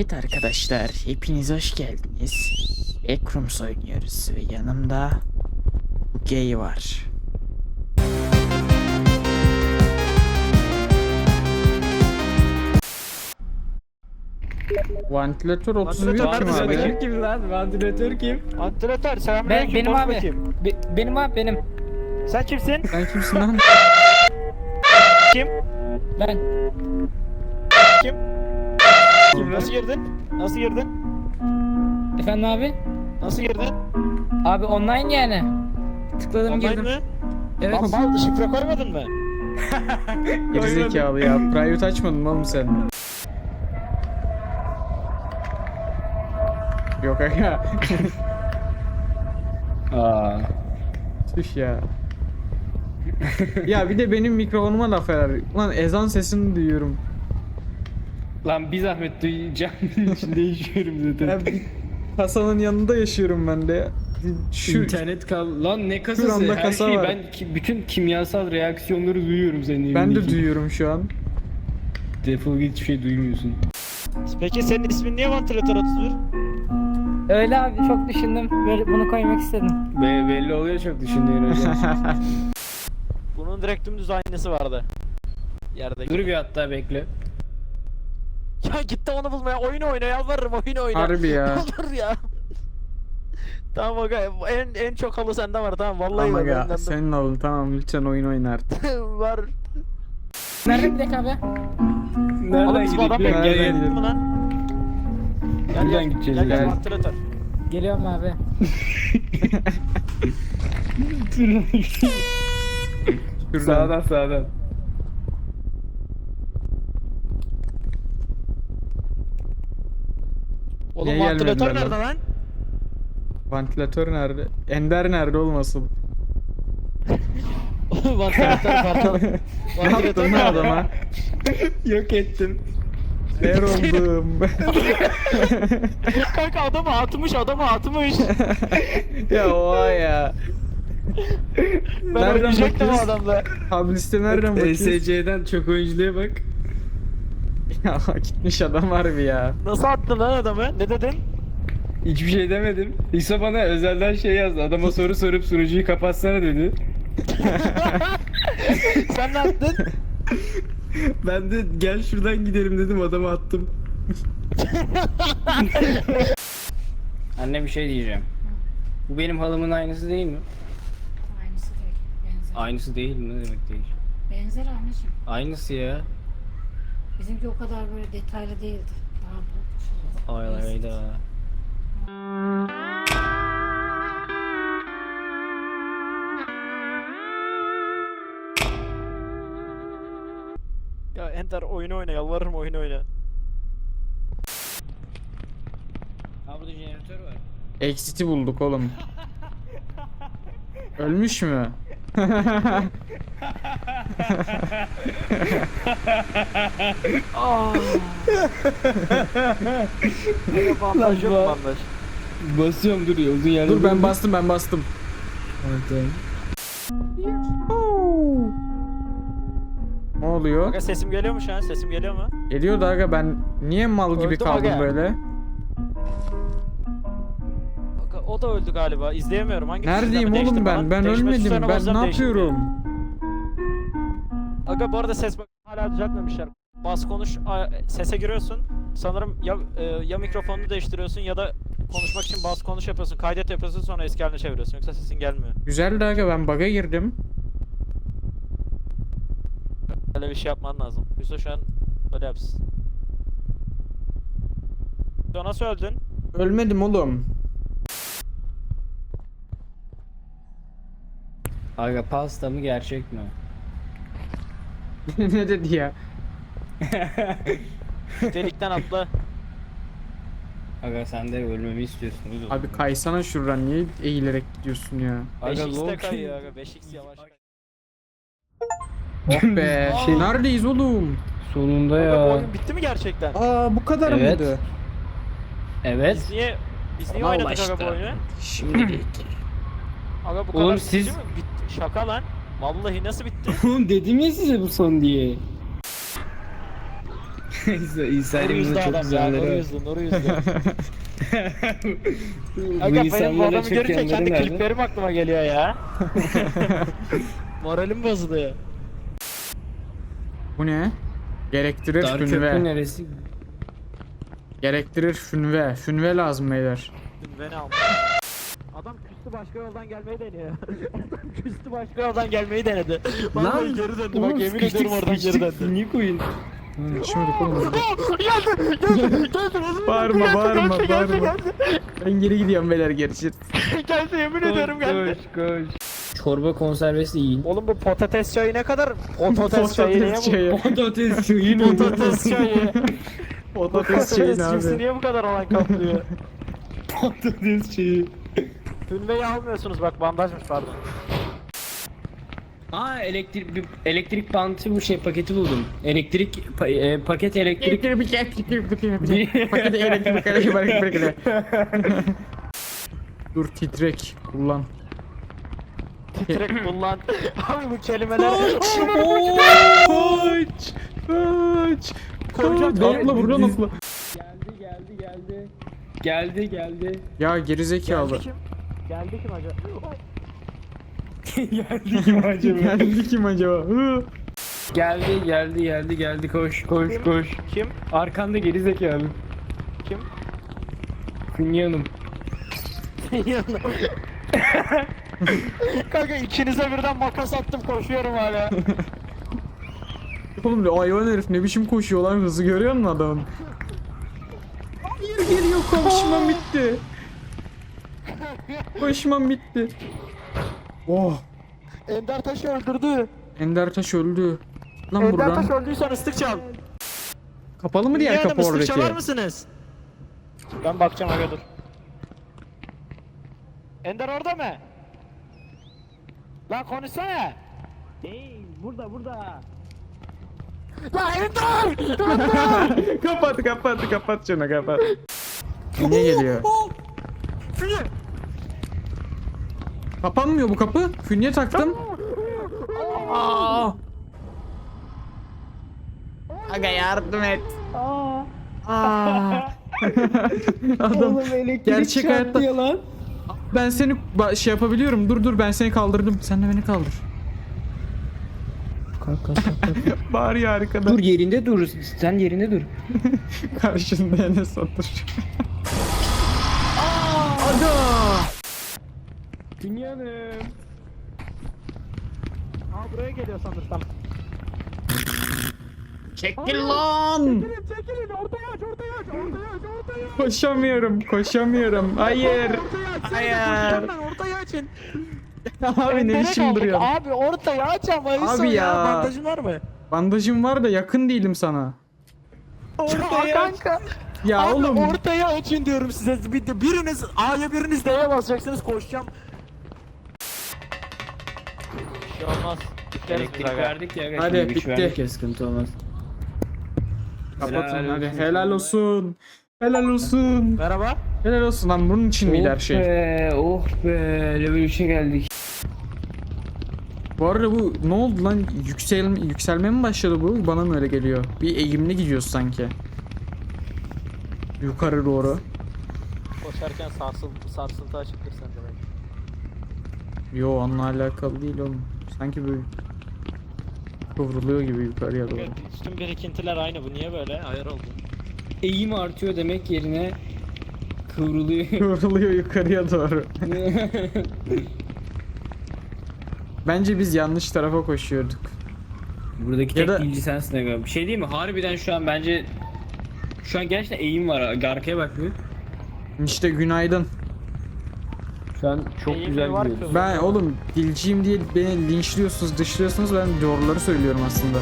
Evet arkadaşlar, hepiniz hoş geldiniz. Backrooms oynuyoruz ve yanımda gay var. Vantilatör 31 kim Vantilatör abi? bakayım. kim lan? Vantilatör kim? Vantilatör Ben, selamünaleyküm. benim konuş abi. bakayım. Be- benim abi benim. Sen kimsin? Sen kimsin lan? Kim? Ben. Kim? Nasıl girdin? Nasıl girdin? Efendim abi? Nasıl girdin? Abi online yani. Tıkladım Online girdim. mi? Evet. Mal, mal şifre koymadın mı? Gerizekalı ya. Private açmadın mı oğlum sen? Yok aga. Aa. Tüh ya. ya bir de benim mikrofonuma laf eder. Lan ezan sesini duyuyorum. Lan bir zahmet duyacağım içinde yaşıyorum zaten. Ya bir kasanın yanında yaşıyorum ben de. Şu İnternet kal. Lan ne kasası? Şuramda Her kasa şeyi var. ben ki- bütün kimyasal reaksiyonları duyuyorum senin ben de evindeki. duyuyorum şu an. Defol git hiçbir şey duymuyorsun. Peki senin ismin niye Vantilatör 31? Öyle abi çok düşündüm. Böyle bunu koymak istedim. Be belli oluyor çok düşündüğün hocam. Bunun direkt dümdüz aynısı vardı. Yerde. Dur bir hatta bekle. Ya gitti onu bulmaya. Oyun oyna yalvarırım oyun oyna. Harbi ya. Olur ya. tamam aga en en çok halı sende var tamam vallahi Ama ya de- senin oğlum tamam lütfen oyun oyna artık. var. Nerede bir dakika abi? Nereden adam gidelim? Gel Nereden gidelim? Gel Buradan gel. gideceğiz, Gel gel gel. Geliyorum abi. Şuradan. sağdan sağdan. Oğlum Niye vantilatör gelmediler nerede lan? Vantilatör nerede? Ender nerede oğlum asıl? vantilatör vantilatör. ne yaptın lan adama? Yok ettim. Ver oldum. Kanka adamı atmış adamı atmış. ya oha ya. Ben Nereden ölecektim o bakıyorsun? adamla. Abi liste nereden bakıyorsun? ESC'den çok oyunculuğa bak. ya gitmiş adam harbi ya. Nasıl attın lan adamı? Ne dedin? Hiçbir şey demedim. İsa bana özelden şey yazdı. Adama soru sorup sunucuyu kapatsana dedi. Sen ne yaptın? Ben de gel şuradan gidelim dedim adamı attım. Anne bir şey diyeceğim. Bu benim halımın aynısı değil mi? Aynısı değil. Benzer. Aynısı değil mi? Ne demek değil? Benzer anneciğim. Aynısı ya. Bizimki o kadar böyle detaylı değildi. Daha bu. Ay ayda. ya Enter oyunu oyna yalvarırım oyunu oyna. Ha burada jeneratör var. Exit'i bulduk oğlum. Ölmüş mü? bandaj yok bandaj. Basıyorum dur ya uzun yerde. Dur ben bastım ben bastım. Evet, tamam. Ne oluyor? Aga sesim geliyor mu şu an? Sesim geliyor mu? Geliyor da aga ben niye mal gibi Öldüm kaldım aga. böyle? Aga, o da öldü galiba. İzleyemiyorum. Hangi Neredeyim oğlum ben? Ben Değişme ölmedim. Ben ne yapıyorum? Aga bu arada ses bak hala düzeltmemişler. Bas konuş a- sese giriyorsun. Sanırım ya e, ya mikrofonunu değiştiriyorsun ya da konuşmak için bas konuş yapıyorsun. Kaydet yapıyorsun sonra eski haline çeviriyorsun. Yoksa sesin gelmiyor. Güzel de aga ben bug'a girdim. Öyle bir şey yapman lazım. Yusuf şu an böyle yapsın. Yusuf nasıl öldün? Ölmedim oğlum. Aga pasta mı gerçek mi? ne dedi ya? Delikten atla. Aga sen de ölmemi istiyorsun. Abi kaysana şuradan niye eğilerek gidiyorsun ya? Aga 5x de Loki- kayıyor aga 5x yavaş kay. Oh be. Şey- Neredeyiz oğlum? Sonunda Aga bu ya. oyun bitti mi gerçekten? Aa bu kadar Evet. mıydı? Evet. Biz niye biz niye Ama oynadık aga bu oyunu? Şimdilik. Aga bu Oğlum kadar siz- bitti mi? Bitti. Şaka lan. Vallahi nasıl bitti? Oğlum dedim ya size bu son diye. İsa, İsa Nuru yüzlü elimizde çok adam ya. güzelleri Nuru var. yüzlü, Nuru yüzlü. Bu Aga benim bu insanlara adamı çok görünce yanları kendi nerede? kliplerim aklıma geliyor ya. Moralim bozuluyor. Bu ne? Gerektirir Dar köprü fünve. neresi? Gerektirir fünve. Fünve lazım beyler. Beni al. Adam küstü başka yoldan gelmeyi deniyor. Adam küstü başka yoldan gelmeyi denedi. Vallahi geri döndü bak yemin ediyorum oradan geri döndü. Niye koyun? Şimdi oğlum. geldi, geldi, geldi. Bağırma bağırma bağırma. Ben geri gidiyorum beyler gerçi. Geldi yemin ediyorum geldi. Koş koş. Çorba konservesi yiyin. Oğlum bu patates çayı ne kadar? Patates çayı niye Patates bu? çayı. Patates çayı Patates çayı. Patates çayı ne cipsi abi? niye bu kadar alan kaplıyor? Patates çayı. Fünveyi almıyorsunuz bak bandajmış pardon. Aa elektrik bir elektrik bantı bu şey paketi buldum. Elektrik pa- e, paket elektrik Paketi elektrik elektrik elektrik Dur titrek kullan. Titrek kullan. Abi bu kelimeler... Kaç! Koyacağım. Kaç! Okla buradan okla. geldi geldi geldi. Geldi geldi. Ya gerizekalı. Geldi kim? Geldi kim acaba? geldi kim acaba? Geldi kim acaba? Geldi geldi geldi geldi koş koş koş. Kim? Arkanda geri zekalı. Kim? Dünya Hanım. Kanka ikinize birden makas attım koşuyorum hala. Oğlum hayvan herif ne biçim koşuyor lan hızı görüyor musun adamın? Hayır geliyor koşmam bitti. Koşmam bitti. Oh Ender Taş'ı öldürdü. Ender Taş öldü. Lan Ender buradan. Taş öldüysen ıslık çal. Kapalı mı diğer Niye kapı ıslık çalar oradaki? mısınız? Ben bakacağım aga dur. Ender orada mı? Lan konuşsana. Değil burada burada. Lan Ender! kapat kapat kapat şunu kapat. Niye geliyor? Fünye! Kapanmıyor bu kapı. Fünye taktım. Aa! Aga yardım et. Aa. Adam gerçek hayatta lan. ben seni ba- şey yapabiliyorum. Dur dur ben seni kaldırdım. Sen de beni kaldır. Kalk kalk kalk. Bari ya arkada. dur yerinde dur. Sen yerinde dur. Karşında Enes otur. Aga! Dünya Hanım. Aa buraya geliyor sanırsam. Çekil lan! Çekilin çekilin ortaya aç ortaya aç ortaya aç ortaya aç. Koşamıyorum, koşamıyorum. Hayır. Ortaya aç. Hayır. Hayır. Ortaya açın. Abi ne Ender'e biçim kaldık. duruyor? Abi ortaya aç ama Abi ya. ya. Bandajın var mı? Bandajım var da yakın değilim sana. Ortaya kanka. Ya Abi oğlum. ortaya açın diyorum size. Bir de biriniz A'ya biriniz D'ye basacaksınız koşacağım. Şey olmaz. Elektrik verdik ya. Hadi, şimdi güç bitti. verdik ya sıkıntı olmaz. Kapatın Helal hadi. olsun. Helal olsun. Helal olsun. Merhaba. Helal olsun lan bunun için miydi her Oh şey? be, oh be, level 3'e geldik. Bu arada bu ne oldu lan? Yüksel, yükselme mi başladı bu? Bana mı öyle geliyor? Bir eğimli gidiyoruz sanki. Yukarı doğru. Koşarken sarsıl, sarsıntı açıktır sende belki. Yo onunla alakalı değil oğlum. Sanki böyle kıvrılıyor gibi yukarıya doğru. Üstün birikintiler aynı bu niye böyle? Ayar oldu. Eğim artıyor demek yerine kıvrılıyor. Kıvrılıyor yukarıya doğru. Bence biz yanlış tarafa koşuyorduk. Buradaki Ya tek da- sensin aga. Bir şey değil mi? Harbiden şu an bence şu an gerçekten eğim var. Arkaya bak bir. İşte günaydın. Şu an çok Eğimi güzel var gidiyoruz. Ben oğlum dilciyim diye beni linçliyorsunuz, dışlıyorsunuz. Ben doğruları söylüyorum aslında.